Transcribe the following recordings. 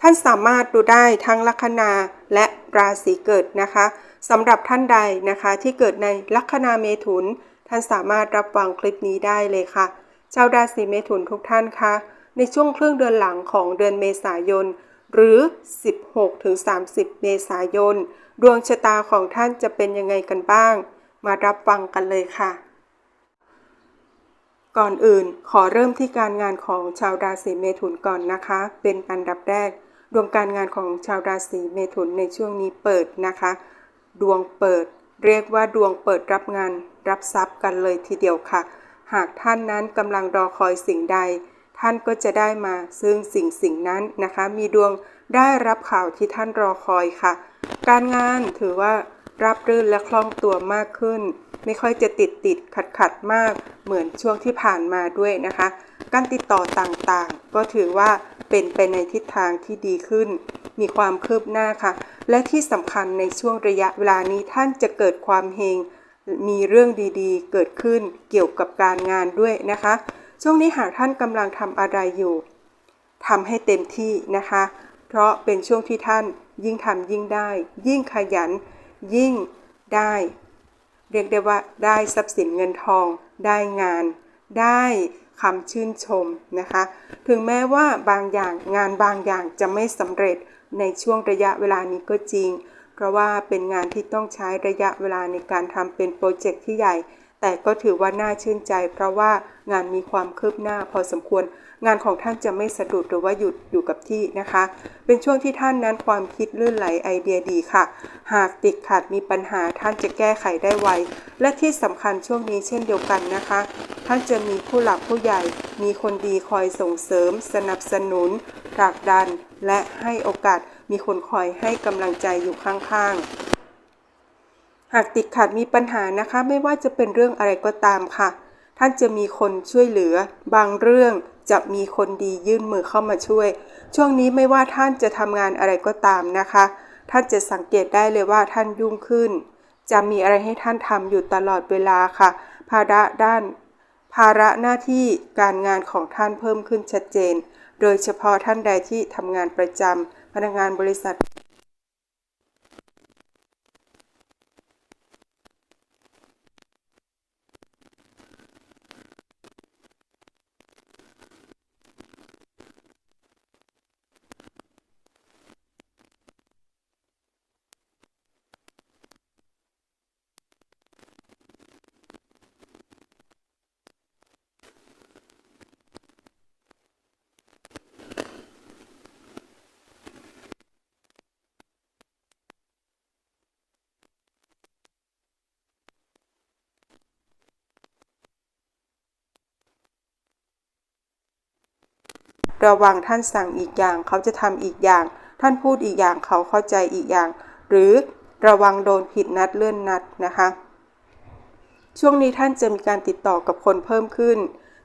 ท่านสามารถดูได้ทั้งลัคนาและราศีเกิดนะคะสำหรับท่านใดนะคะที่เกิดในลัคนาเมถุน ท่านสามารถรับฟังคลิปนี้ได้เลยค่ะ ชาวราศีเมถุนทุกท่านคะในช่วงครึ่งเดือนหลังของเดือนเมษายน หรือ 16-30 เมษายน ดวงชะตาของท่านจะเป็นยังไงกันบ้าง มารับฟังกันเลยค่ะ ก่อนอื่นขอเริ่มที่การงานของชาวราศีเมถุนก่อนนะคะ เป็นอันดับแรก ดวงการงานของชาวราศีเมถุนในช่วงนี้เปิดนะคะ ดวงเปิด เรียกว่าดวงเปิดรับงานรับทรัพย์กันเลยทีเดียวค่ะ หากท่านนั้นกำลังรอคอยสิ่งใด ท่านก็จะได้มาซึ่งสิ่งสิ่งนั้นนะคะ มีดวงได้รับข่าวที่ท่านรอคอยค่ะ การงานถือว่ารับรื่นและคล่องตัวมากขึ้น ไม่ค่อยจะติดติดขัดขัดมากเหมือนช่วงที่ผ่านมาด้วยนะคะ การติดต่อต่างๆ ก็ถือว่า เป็นไปในทิศทางที่ดีขึ้น มีความคืบหน้าค่ะ และที่สำคัญในช่วงระยะเวลานี้ท่านจะเกิดความเฮงมีเรื่องดีๆ เกิดขึ้นเกี่ยวกับการงานด้วยนะคะ ช่วงนี้หากท่านกำลังทำอะไรอยู่ทำให้เต็มที่นะคะ เพราะเป็นช่วงที่ท่านยิ่งทำยิ่งได้ ยิ่งขยัน ยิ่งได้ เรียกได้ว่าได้ทรัพย์สินเงินทอง ได้งาน ได้ คำชื่นชมนะคะ ถึงแม้ว่าบางอย่างงานบางอย่างจะไม่สำเร็จในช่วงระยะเวลานี้ก็จริง เพราะว่าเป็นงานที่ต้องใช้ระยะเวลาในการทำเป็นโปรเจกต์ที่ใหญ่ แต่ก็ถือว่าน่าชื่นใจ เพราะว่างานมีความคืบหน้าพอสมควร งานของท่านจะไม่สะดุดหรือว่าหยุดอยู่กับที่นะคะ เป็นช่วงที่ท่านนั้นความคิดลื่นไหลไอเดียดีค่ะ หากติดขัดมีปัญหาท่านจะแก้ไขได้ไว และที่สำคัญช่วงนี้เช่นเดียวกันนะคะ ท่านจะมีผู้หลักผู้ใหญ่ มีคนดีคอยส่งเสริม สนับสนุนผลักดัน และให้โอกาสมีคนคอยให้กำลังใจอยู่ข้างๆ หากติดขัดมีปัญหานะคะ ไม่ว่าจะเป็นเรื่องอะไรก็ตามค่ะ ท่านจะมีคนช่วยเหลือ บางเรื่องจะมีคนดียื่นมือเข้ามาช่วย ช่วงนี้ไม่ว่าท่านจะทำงานอะไรก็ตามนะคะ ท่านจะสังเกตได้เลยว่าท่านยุ่งขึ้น จะมีอะไรให้ท่านทำอยู่ตลอดเวลาค่ะ ภาระด้าน ภาระหน้าที่การงานของท่านเพิ่มขึ้นชัดเจน โดยเฉพาะท่านใดที่ทำงานประจำพนักงานบริษัท ระวังท่านสั่งอีกอย่าง เขาจะทำอีกอย่าง ท่านพูดอีกอย่างเขาเข้าใจอีกอย่าง หรือระวังโดนผิดนัดเลื่อนนัดนะคะ ช่วงนี้ท่านจะมีการติดต่อกับคนเพิ่มขึ้น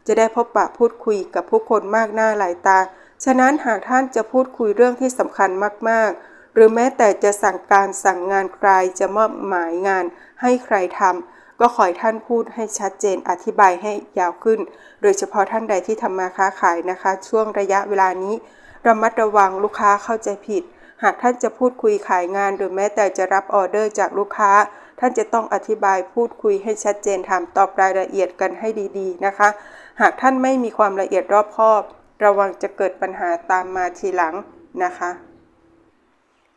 จะได้พบปะพูดคุยกับผู้คนมากหน้าหลายตา ฉะนั้นหากท่านจะพูดคุยเรื่องที่สำคัญมาก ๆ หรือแม้แต่จะสั่งการสั่งงานใครจะมอบหมายงานให้ใครทำ ก็ขอให้ท่านพูดให้ชัดเจนอธิบายให้ยาวขึ้น โดยเฉพาะท่านใดที่ทำมาค้าขายนะคะ ช่วงระยะเวลานี้ระมัดระวังลูกค้าเข้าใจผิด หากท่านจะพูดคุยขายงานหรือแม้แต่จะรับออเดอร์จากลูกค้า ท่านจะต้องอธิบายพูดคุยให้ชัดเจนถามตอบรายละเอียดกันให้ดีๆนะคะ หากท่านไม่มีความละเอียดรอบคอบ ระวังจะเกิดปัญหาตามมาทีหลังนะคะ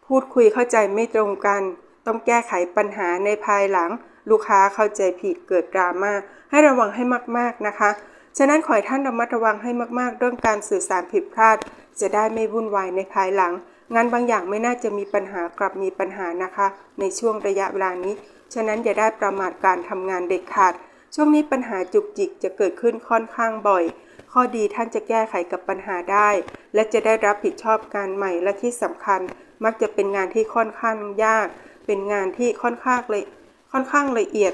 พูดคุยเข้าใจไม่ตรงกัน ต้องแก้ไขปัญหาในภายหลัง ลูกค้าเข้าใจผิดเกิดดราม่าให้ระวังให้มากๆนะคะฉะนั้นขอให้ท่านระมัดระวังให้มากๆ เรื่องการสื่อสารผิดพลาด จะได้ไม่วุ่นวายในภายหลัง งานบางอย่างไม่น่าจะมีปัญหากลับมีปัญหานะคะ ในช่วงระยะเวลานี้ ฉะนั้นอย่าได้ประมาทการทำงานเด็ดขาด ช่วงนี้ปัญหาจุกจิกจะเกิดขึ้นค่อนข้างบ่อย ข้อดีท่านจะแก้ไขกับปัญหาได้ และจะได้รับผิดชอบการใหม่และที่สำคัญ มักจะเป็นงานที่ค่อนข้างยาก เป็นงานที่ค่อนข้างเลย ค่อนข้างละเอียด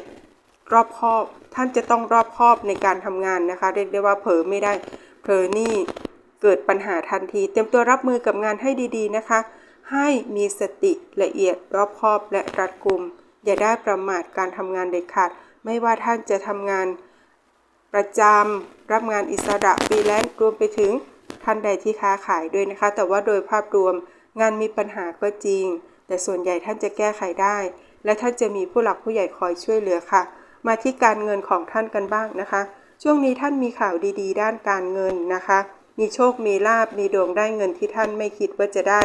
รอบคอบท่านจะต้องรอบคอบในการทำงานนะคะ เรียกได้ว่าเผลอไม่ได้เผลอนี่เกิดปัญหาทันที เตรียมตัวรับมือกับงานให้ดีๆนะคะ ให้มีสติละเอียดรอบคอบและรัดกุม อย่าได้ประมาทการทำงานเด็ดขาด ไม่ว่าท่านจะทำงานประจำรับงานอิสระฟรีแลนซ์รวมไปถึงท่านใดที่ค้าขายด้วยนะคะ แต่ว่าโดยภาพรวมงานมีปัญหาก็จริง แต่ส่วนใหญ่ท่านจะแก้ไขได้ และท่านจะมีผู้หลักผู้ใหญ่คอยช่วยเหลือค่ะ มาที่การเงินของท่านกันบ้างนะคะ ช่วงนี้ท่านมีข่าวดีๆ ด้านการเงินนะคะ มีโชคมีลาบมีดวงได้เงินที่ท่านไม่คิดว่าจะได้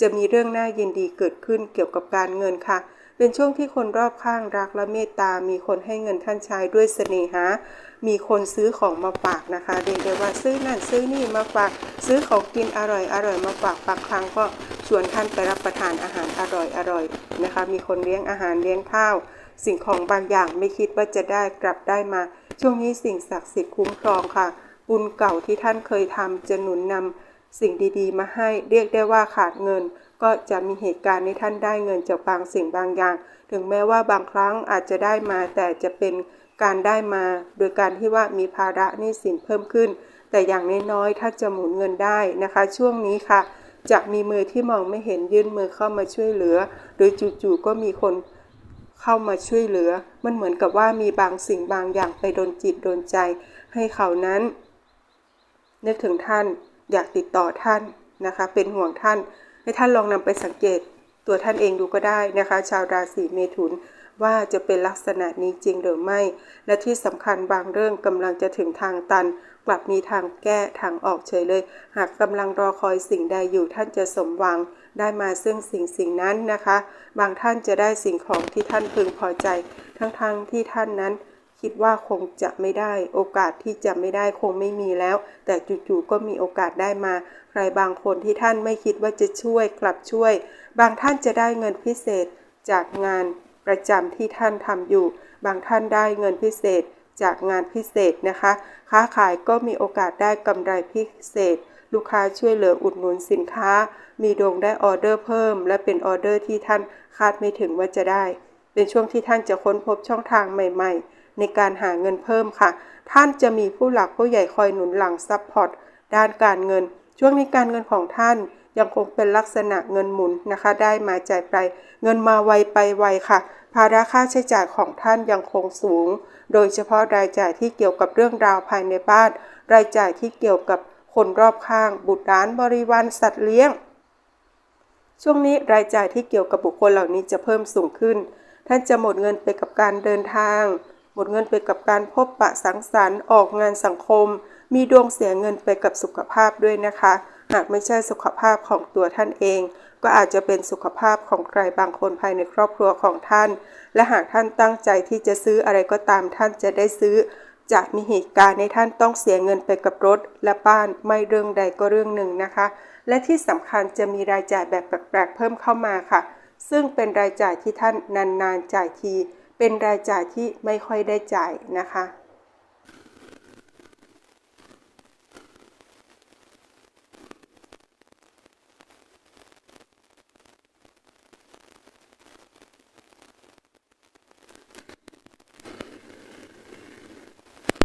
จะมีเรื่องน่ายินดีเกิดขึ้นเกี่ยวกับการเงินค่ะ เป็นช่วงที่คนรอบข้างรักและเมตตา มีคนให้เงินท่านใช้ด้วยเสน่หา มีคนซื้อของมาฝากนะคะเรียกได้ว่าซื้อนั่นซื้อนี่มาฝาก ซื้อของกินอร่อยอร่อยมาฝากบางครั้งก็ วนท่านไปรับประทานอาหารอร่อยอร่อยนะคะ มีคนเลี้ยงอาหารเลี้ยงข้าว สิ่งของบางอย่างไม่คิดว่าจะได้กลับได้มา ช่วงนี้สิ่งศักดิ์สิทธิ์คุ้มครองค่ะ บุญเก่าที่ท่านเคยทำจะหนุนนำสิ่งดีๆ มาให้เรียกได้ว่าขาดเงิน ก็จะมีเหตุการณ์ให้ท่านได้เงินจากบางสิ่งบางอย่าง ถึงแม้ว่าบางครั้งอาจจะได้มา แต่จะเป็นการได้มา โดยการที่ว่ามีภาระหนี้สินเพิ่มขึ้น แต่อย่างน้อยๆถ้าจะหมุนเงินได้นะคะ ช่วงนี้ค่ะ จะมีมือที่มองไม่เห็นยื่นมือเข้ามาช่วยเหลือ หรือจู่ๆก็มีคนเข้ามาช่วยเหลือ มันเหมือนกับว่ามีบางสิ่งบางอย่างไปโดนจิตโดนใจ ให้เขานั้น นึกถึงท่านอยากติดต่อท่านนะคะ เป็นห่วงท่าน ให้ท่านลองนำไปสังเกต ตัวท่านเองดูก็ได้นะคะ ชาวราศีเมถุนว่าจะเป็นลักษณะนี้จริงหรือไม่ และที่สำคัญบางเรื่องกำลังจะถึงทางตัน กลับมีทางแก้ทางออกเฉยเลย หากกำลังรอคอยสิ่งใดอยู่ท่านจะสมหวังได้มาซึ่งสิ่งสิ่งนั้นนะคะ บางท่านจะได้สิ่งของที่ท่านพึงพอใจ ทั้งๆทที่ท่านนั้น คิดว่าคงจะไม่ได้ โอกาสที่จะไม่ได้คงไม่มีแล้ว แต่จู่ๆก็มีโอกาสได้มา ใครบางคนที่ท่านไม่คิดว่าจะช่วยกลับช่วย บางท่านจะได้เงินพิเศษจากงานประจำที่ท่านทำอยู่ บางท่านได้เงินพิเศษ จากงานพิเศษนะคะ ค้าขายก็มีโอกาสได้กำไรพิเศษ ลูกค้าช่วยเหลืออุดหนุนสินค้า มีดวงได้ออเดอร์เพิ่ม และเป็นออเดอร์ที่ท่านคาดไม่ถึงว่าจะได้ เป็นช่วงที่ท่านจะค้นพบช่องทางใหม่ ๆ ในการหาเงินเพิ่มค่ะ ท่านจะมีผู้หลักผู้ใหญ่คอยหนุนหลังซัพพอร์ตด้านการเงิน ช่วงนี้การเงินของท่านยังคงเป็นลักษณะเงินหมุนนะคะ ได้มาจ่ายไป เงินมาไวไปไวค่ะ ภาระค่าใช้จ่ายของท่านยังคงสูง โดยเฉพาะรายจ่ายที่เกี่ยวกับเรื่องราวภายในบ้าน รายจ่ายที่เกี่ยวกับคนรอบข้าง บุตรหลานบริวารสัตว์เลี้ยง ช่วงนี้รายจ่ายที่เกี่ยวกับบุคคลเหล่านี้จะเพิ่มสูงขึ้น ท่านจะหมดเงินไปกับการเดินทาง หมดเงินไปกับการพบปะสังสรรค์ออกงานสังคม มีดวงเสียเงินไปกับสุขภาพด้วยนะคะ หากไม่ใช่สุขภาพของตัวท่านเอง ก็อาจจะเป็นสุขภาพของใครบางคนภายในครอบครัวของท่าน และหากท่านตั้งใจที่จะซื้ออะไรก็ตามท่านจะได้ซื้อ จะมีเหตุการณ์ในท่านต้องเสียเงินไปกับรถ และบ้านไม่เรื่องใดก็เรื่องหนึ่งนะคะ และที่สำคัญจะมีรายจ่ายแบบแปลกๆเพิ่มเข้ามาค่ะ ซึ่งเป็นรายจ่ายที่ท่านนานๆจ่ายที เป็นรายจ่ายที่ไม่ค่อยได้จ่ายนะคะ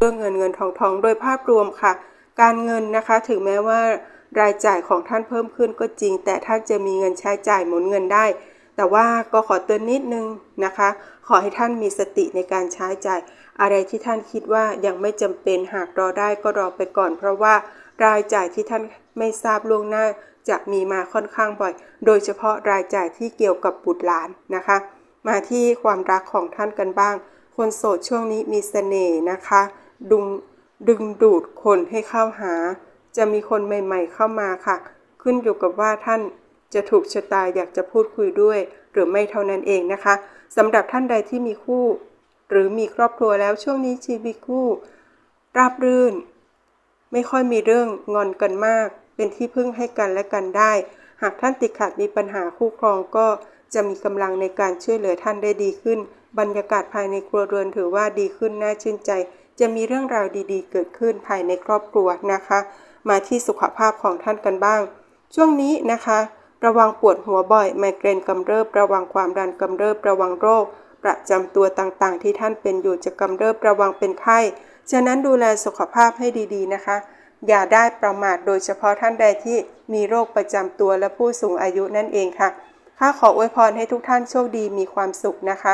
เรื่องเงินเงินทองทองโดยภาพรวมค่ะ การเงินนะคะถึงแม้ว่ารายจ่ายของท่านเพิ่มขึ้นก็จริง แต่ท่านจะมีเงินใช้จ่ายหมุนเงินได้ แต่ว่าก็ขอเตือนนิดนึงนะคะ ขอให้ท่านมีสติในการใช้จ่าย อะไรที่ท่านคิดว่ายังไม่จำเป็นหากรอได้ก็รอไปก่อน เพราะว่ารายจ่ายที่ท่านไม่ทราบล่วงหน้าจะมีมาค่อนข้างบ่อย โดยเฉพาะรายจ่ายที่เกี่ยวกับบุตรหลานนะคะ มาที่ความรักของท่านกันบ้าง คนโสดช่วงนี้มีเสน่ห์นะคะ ดึงดึงดูดคนให้เข้าหา จะมีคนใหม่ๆเข้ามาค่ะ ขึ้นอยู่กับว่าท่านจะถูกชะตาอยากจะพูดคุยด้วย หรือไม่เท่านั้นเองนะคะสำหรับท่านใดที่มีคู่ หรือมีครอบครัวแล้วช่วงนี้ชีวิตคู่ ราบรื่น ไม่ค่อยมีเรื่องงอนกันมาก เป็นที่พึ่งให้กันและกันได้ หากท่านติดขัดมีปัญหาคู่ครองก็จะมีกำลังในการช่วยเหลือท่านได้ดีขึ้น บรรยากาศภายในครัวเรือนถือว่าดีขึ้นน่าชื่นใจ จะมีเรื่องราวดีๆ เกิดขึ้นภายในครอบครัวนะคะ มาที่สุขภาพของท่านกันบ้าง ช่วงนี้นะคะ ระวังปวดหัวบ่อย ไมเกรนกำเริบ ระวังความดันกำเริบ ระวังโรค ประจำตัวต่างๆ ที่ท่านเป็นอยู่จะกำเริบ ระวังเป็นไข้ ฉะนั้นดูแลสุขภาพให้ดีๆ นะคะ อย่าได้ประมาท โดยเฉพาะท่านใดที่มีโรคประจำตัวและผู้สูงอายุนั่นเองค่ะ ข้าขออวยพรให้ทุกท่านโชคดี มีความสุขนะคะ